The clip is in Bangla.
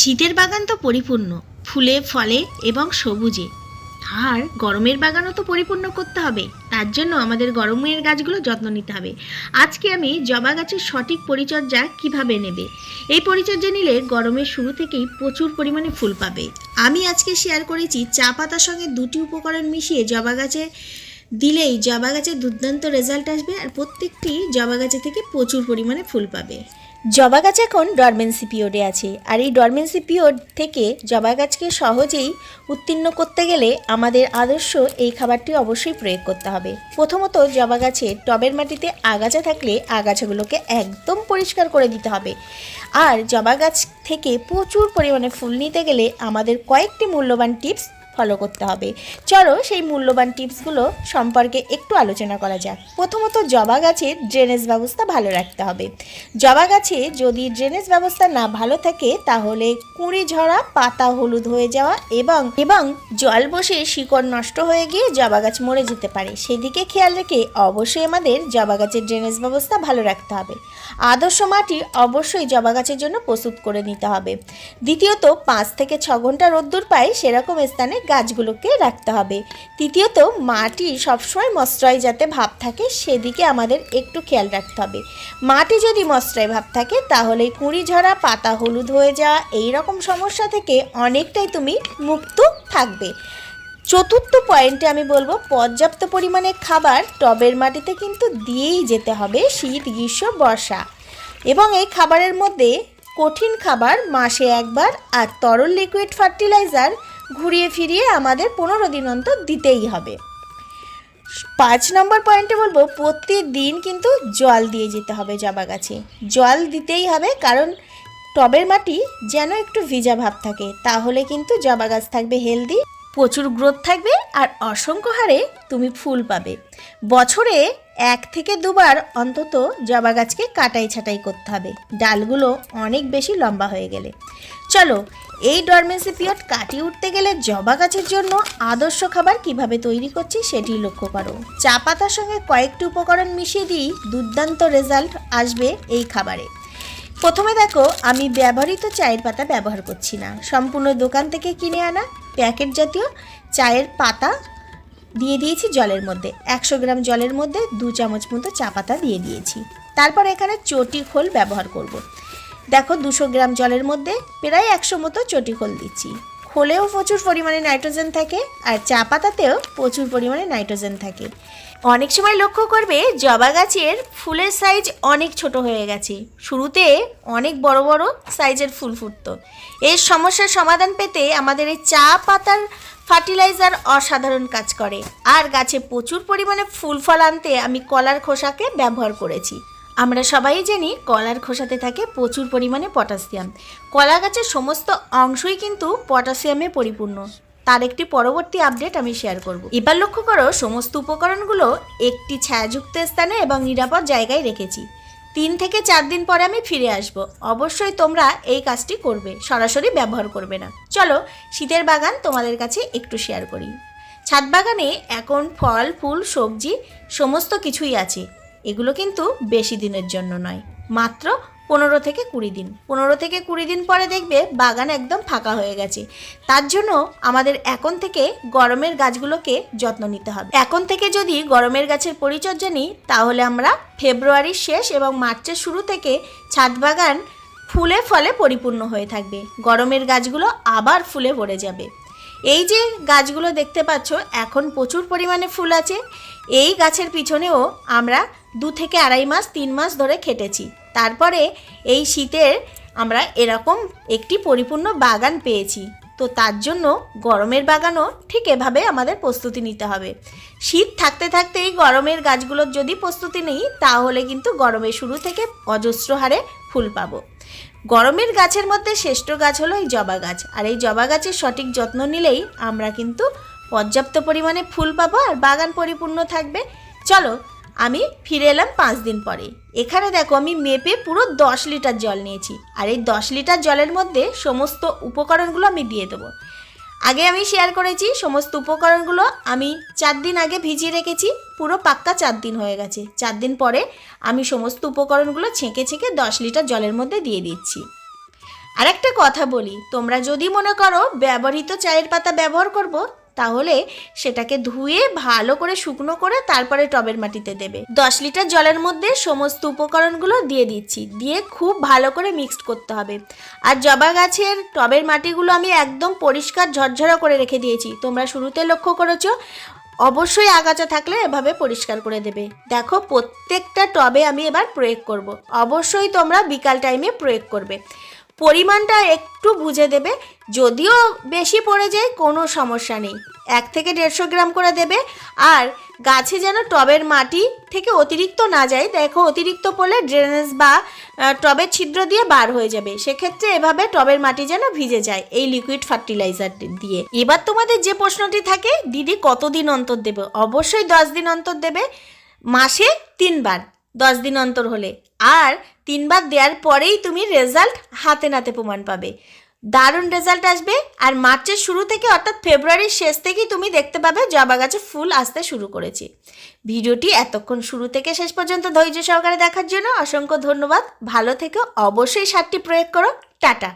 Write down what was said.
শীতের বাগান তো পরিপূর্ণ, ফুলে, ফলে এবং সবুজে। আর গরমের বাগানও তো পরিপূর্ণ করতে হবে, তার জন্য আমাদের গরমের গাছগুলো যত্ন নিতে হবে। আজকে আমি জবা গাছের সঠিক পরিচর্যা কীভাবে নেবে? এই পরিচর্যা নিলে গরমের শুরু থেকেই প্রচুর পরিমাণে ফুল পাবে। আমি আজকে শেয়ার করেছি চা পাতার সঙ্গে দুটি উপকরণ মিশিয়ে জবা গাছে দিলেই জবা গাছের দুর্দান্ত রেজাল্ট আসবে আর প্রত্যেকটি জবা গাছে থেকে প্রচুর পরিমাণে ফুল পাবে। জবা গাছ এখন ডরমেন্সি পিরিয়ডে আছে, আর এই ডরমেন্সি পিরিয়ড থেকে জবা গাছকে সহজেই উত্তীর্ণ করতে গেলে আমাদের আদর্শ এই খাবারটি অবশ্যই প্রয়োগ করতে হবে। প্রথমত জবা গাছে টবের মাটিতে আগাছা থাকলে আগাছাগুলোকে একদম পরিষ্কার করে দিতে হবে। আর জবা গাছ থেকে প্রচুর পরিমাণে ফুল নিতে গেলে আমাদের কয়েকটি মূল্যবান টিপস ফলো করতে হবে। চলো সেই মূল্যবান টিপসগুলো সম্পর্কে একটু আলোচনা করা যাক। প্রথমত জবা গাছের ড্রেনেজ ব্যবস্থা ভালো রাখতে হবে। জবা গাছে যদি ড্রেনেজ ব্যবস্থা না ভালো থাকে, তাহলে কুঁড়ি ঝরা, পাতা হলুদ হয়ে যাওয়া এবং এবং জল বসে শিকড় নষ্ট হয়ে গিয়ে জবা গাছ মরে যেতে পারে। সেদিকে খেয়াল রেখে অবশ্যই আমাদের জবা গাছের ড্রেনেজ ব্যবস্থা ভালো রাখতে হবে। আদর্শ মাটি অবশ্যই জবা গাছের জন্য প্রস্তুত করে নিতে হবে। দ্বিতীয়ত, পাঁচ থেকে ছ ঘণ্টা রোদ্দুর পায় সেরকম স্থানে গাছগুলোকে রাখতে হবে। তৃতীয়ত, মাটি সবসময় মশরায় যাতে ভাব থাকে, সেদিকে আমাদের একটু খেয়াল রাখতে হবে। মাটি যদি মশরায় ভাব থাকে, তাহলে কুঁড়ি ঝরা, পাতা হলুদ হয়ে যাওয়া, এই রকম সমস্যা থেকে অনেকটাই তুমি মুক্ত থাকবে। চতুর্থ পয়েন্টে আমি বলব, পর্যাপ্ত পরিমাণে খাবার টবের মাটিতে কিন্তু দিয়েই যেতে হবে, শীত, গ্রীষ্ম, বর্ষা। এবং এই খাবারের মধ্যে কঠিন খাবার মাসে একবার, আর তরল লিকুইড ফার্টিলাইজার ঘুরিয়ে ফিরিয়ে আমাদের পনেরো দিন অন্তর দিতেই হবে। পাঁচ নম্বর পয়েন্টে বলব, প্রতিদিন কিন্তু জল দিয়ে যেতে হবে জবা গাছে। জল দিতেই হবে, কারণ টবের মাটি যেন একটু ভিজা ভাব থাকে, তাহলে কিন্তু জবা গাছ থাকবে হেলদি, প্রচুর গ্রোথ থাকবে, আর অসংখ্য হারে তুমি ফুল পাবে। বছরে এক থেকে দুবার অন্তত জবা গাছকে কাটাই ছাটাই করতে হবে। ডালগুলো অনেক বেশি লম্বা হয়ে গেলে। চলো, এই ডরমেন্সি পিরিয়ড কাটিয়ে উঠতে গেলে জবা গাছের জন্য আদর্শ খাবার কীভাবে তৈরি করছি সেটি লক্ষ্য করো। চা পাতার সঙ্গে কয়েকটি উপকরণ মিশিয়ে দিই, দুর্দান্ত রেজাল্ট আসবে এই খাবারে। প্রথমে দেখো, আমি ব্যবহৃত চায়ের পাতা ব্যবহার করছি না। সম্পূর্ণ দোকান থেকে কিনে আনা, প্যাকেট জাতীয় চায়ের পাতা দিয়ে দিয়েছি জলের মধ্যে। একশো গ্রাম জলের মধ্যে দু চামচ মতো চা পাতা দিয়ে দিয়েছি। তারপর এখানে চটি খোল ব্যবহার করব। দেখো দুশো গ্রাম জলের মধ্যে প্রায় একশো মতো চটি খোল দিচ্ছি। খোলেও প্রচুর পরিমাণে নাইট্রোজেন থাকে আর চা পাতাতেও প্রচুর পরিমাণে নাইট্রোজেন থাকে। অনেক সময় লক্ষ্য করবে জবা গাছের ফুলের সাইজ অনেক ছোট হয়ে গেছে। শুরুতে অনেক বড় বড় সাইজের ফুল ফুটতো। এর সমস্যার সমাধান পেতে আমাদের এই চা পাতার ফার্টিলাইজার অসাধারণ কাজ করে। আর গাছে প্রচুর পরিমাণে ফুল ফল আনতে আমি কলার খোসাকে ব্যবহার করেছি। আমরা সবাই জানি কলার খোসাতে থাকে প্রচুর পরিমাণে পটাশিয়াম। কলা গাছের সমস্ত অংশই কিন্তু পটাশিয়ামে পরিপূর্ণ। তার একটি পরবর্তী আপডেট আমি শেয়ার করব। এবার লক্ষ্য করো, সমস্ত উপকরণগুলো একটি ছায়াযুক্ত স্থানে এবং নিরাপদ জায়গায় রেখেছি। তিন থেকে চার দিন পরে আমি ফিরে আসব। অবশ্যই তোমরা এই কাজটি করবে, সরাসরি ব্যবহার করবে না। চলো, শীতের বাগান তোমাদের কাছে একটু শেয়ার করি। ছাদ বাগানে এখন ফল, ফুল, সবজি, সমস্ত কিছুই আছে। এগুলো কিন্তু বেশি দিনের জন্য নয়, মাত্র পনেরো থেকে কুড়ি দিন। পনেরো থেকে কুড়ি দিন পরে দেখবে বাগান একদম ফাঁকা হয়ে গেছে। তার জন্য আমাদের এখন থেকে গরমের গাছগুলোকে যত্ন নিতে হবে। এখন থেকে যদি গরমের গাছের পরিচর্যা নিই, তাহলে আমরা ফেব্রুয়ারির শেষ এবং মার্চের শুরু থেকে ছাদ বাগান ফুলে ফলে পরিপূর্ণ হয়ে থাকবে। গরমের গাছগুলো আবার ফুলে ভরে যাবে। এই যে গাছগুলো দেখতে পাচ্ছ, এখন প্রচুর পরিমাণে ফুল আছে। এই গাছের পিছনেও আমরা দু থেকে আড়াই মাস, তিন মাস ধরে খেটেছি। তারপরে এই শীতের আমরা এরকম একটি পরিপূর্ণ বাগান পেয়েছি। তো তার জন্য গরমের বাগানও ঠিক এভাবে আমাদের প্রস্তুতি নিতে হবে। শীত থাকতে থাকতেই গরমের গাছগুলোর যদি প্রস্তুতি নিই, তাহলে কিন্তু গরমের শুরু থেকে অজস্র হারে ফুল পাবো। গরমের গাছের মধ্যে শ্রেষ্ঠ গাছ হলো এই জবা গাছ। আর এই জবা গাছের সঠিক যত্ন নিলেই আমরা কিন্তু পর্যাপ্ত পরিমাণে ফুল পাবো আর বাগান পরিপূর্ণ থাকবে। চলো আমি ফিরে এলাম পাঁচ দিন পরে। এখানে দেখো আমি মেপে পুরো দশ লিটার জল নিয়েছি। আর এই দশ লিটার জলের মধ্যে সমস্ত উপকরণগুলো আমি দিয়ে দেবো। আগে আমি শেয়ার করেছি, সমস্ত উপকরণগুলো আমি চার দিন আগে ভিজিয়ে রেখেছি, পুরো পাক্কা চার দিন হয়ে গেছে। চার দিন পরে আমি সমস্ত উপকরণগুলো ছেঁকে ছেঁকে দশ লিটার জলের মধ্যে দিয়ে দিচ্ছি। আর একটা কথা বলি, তোমরা যদি মনে করো ব্যবহৃত চায়ের পাতা ব্যবহার করব তাহলে সেটাকে ধুয়ে ভালো করে শুকনো করে তারপরে টবের মাটিতে দেবে। দশ লিটার জলের মধ্যে সমস্ত উপকরণগুলো দিয়ে দিচ্ছি। দিয়ে খুব ভালো করে মিক্সড করতে হবে। আর জবা গাছের টবের মাটিগুলো আমি একদম পরিষ্কার ঝরঝরা করে রেখে দিয়েছি। তোমরা শুরুতে লক্ষ্য করেছ, অবশ্যই আগাছা থাকলে এভাবে পরিষ্কার করে দেবে। দেখো, প্রত্যেকটা টবে আমি এবার প্রয়োগ করব। অবশ্যই তোমরা বিকাল টাইমে প্রয়োগ করবে। পরিমাণটা একটু বুঝে দেবে, যদিও বেশি পড়ে যায়, কোনো সমস্যা নেই। এক থেকে দেড়শো গ্রাম করে দেবে, আর গাছে যেন টবের মাটি থেকে অতিরিক্ত না যায়, দেখো অতিরিক্ত পড়লে ড্রেনেজ বা টবের ছিদ্র দিয়ে বার হয়ে যাবে। সেক্ষেত্রে এভাবে টবের মাটি যেন ভিজে যায়, এই লিকুইড ফার্টিলাইজার দিয়ে। এবার তোমাদের যে প্রশ্নটি থাকে, দিদি কতদিন অন্তর দেবে? অবশ্যই দশ দিন অন্তর দেবে, মাসে তিনবার। দশ দিন অন্তর হলে। আর তিনবার দেওয়ার পরেই তুমি রেজাল্ট হাতে নাতে প্রমাণ পাবে। দারুণ রেজাল্ট আসবে। আর মার্চের শুরু থেকে অর্থাৎ ফেব্রুয়ারির শেষ থেকেই তুমি দেখতে পাবে জবা গাছে ফুল আসতে শুরু করেছে। ভিডিওটি এতক্ষণ শুরু থেকে শেষ পর্যন্ত ধৈর্য সহকারে দেখার জন্য অসংখ্য ধন্যবাদ। ভালো থেকো। অবশ্যই সারটি প্রয়োগ করো। টাটা।